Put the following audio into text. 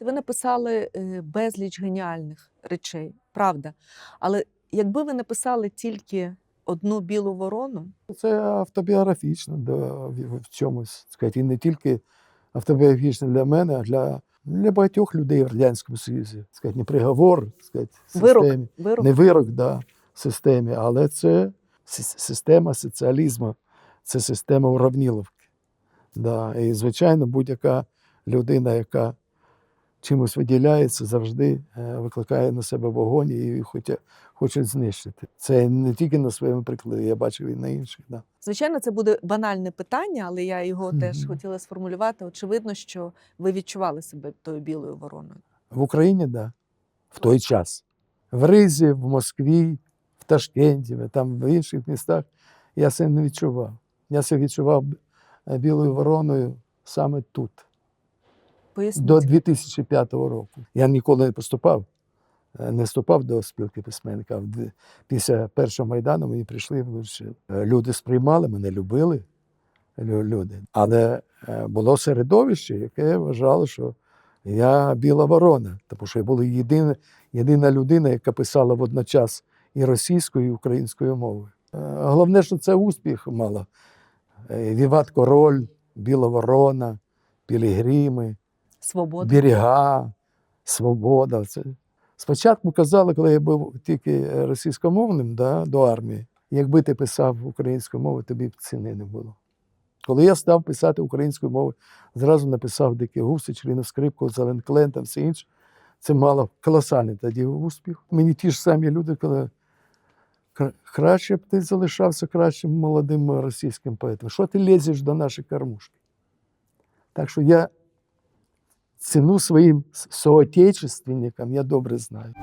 Ви написали е, безліч геніальних речей, правда. Але якби ви написали тільки одну білу ворону, Це автобіографічно да, в, в чомусь. Сказати, і не тільки автобіографічно для мене, а для, для багатьох людей в Радянському Союзі. Сказати, не приговор, сказати, вирок, системі. вирок Не вирок, да, системі, але це система соціалізму, це система уравніловки. Да. І, звичайно, будь-яка людина, яка чимось виділяється, завжди е, викликає на себе вогонь і хоче, хоче знищити. Це не тільки на своєму прикладі, я бачив і на інших. Да. Звичайно, це буде банальне питання, але я його теж Мгм. хотіла сформулювати. Очевидно, що ви відчували себе тою білою вороною. В Україні, да, в той час. В Ризі, в Москві, в Ташкенті, там в інших містах я це не відчував. Я це відчував е, білою вороною саме тут, Поясніть. до 2005 року. Я ніколи не поступав, е, не вступав до спілки письменника. Після першого майдану мені прийшли і вручили. Е, Люди сприймали, мене любили люди. Але е, було середовище, яке вважало, що я біла ворона, тому що я була єдина, єдина людина, яка писала водночас і російською, і українською мовою. Головне, що це успіх мало. Е, Віват Король, Біла Ворона, Пілігрими, Свобода. Берега, Свобода. Це... Спочатку казали, коли я був тільки російськомовним да, до армії, якби ти писав українською мовою, тобі б ціни не було. Коли я став писати українською мовою, зразу написав Дикі гуси, Члену скрипку, Зелен Клен та все інше. Це мало колосальний тоді успіх. Мені ті ж самі люди казали, краще б ти залишався кращим молодим російським поетом. Що ти лізеш до нашої кормушки? Так що я ціну своїм соотечественникам я добре знаю.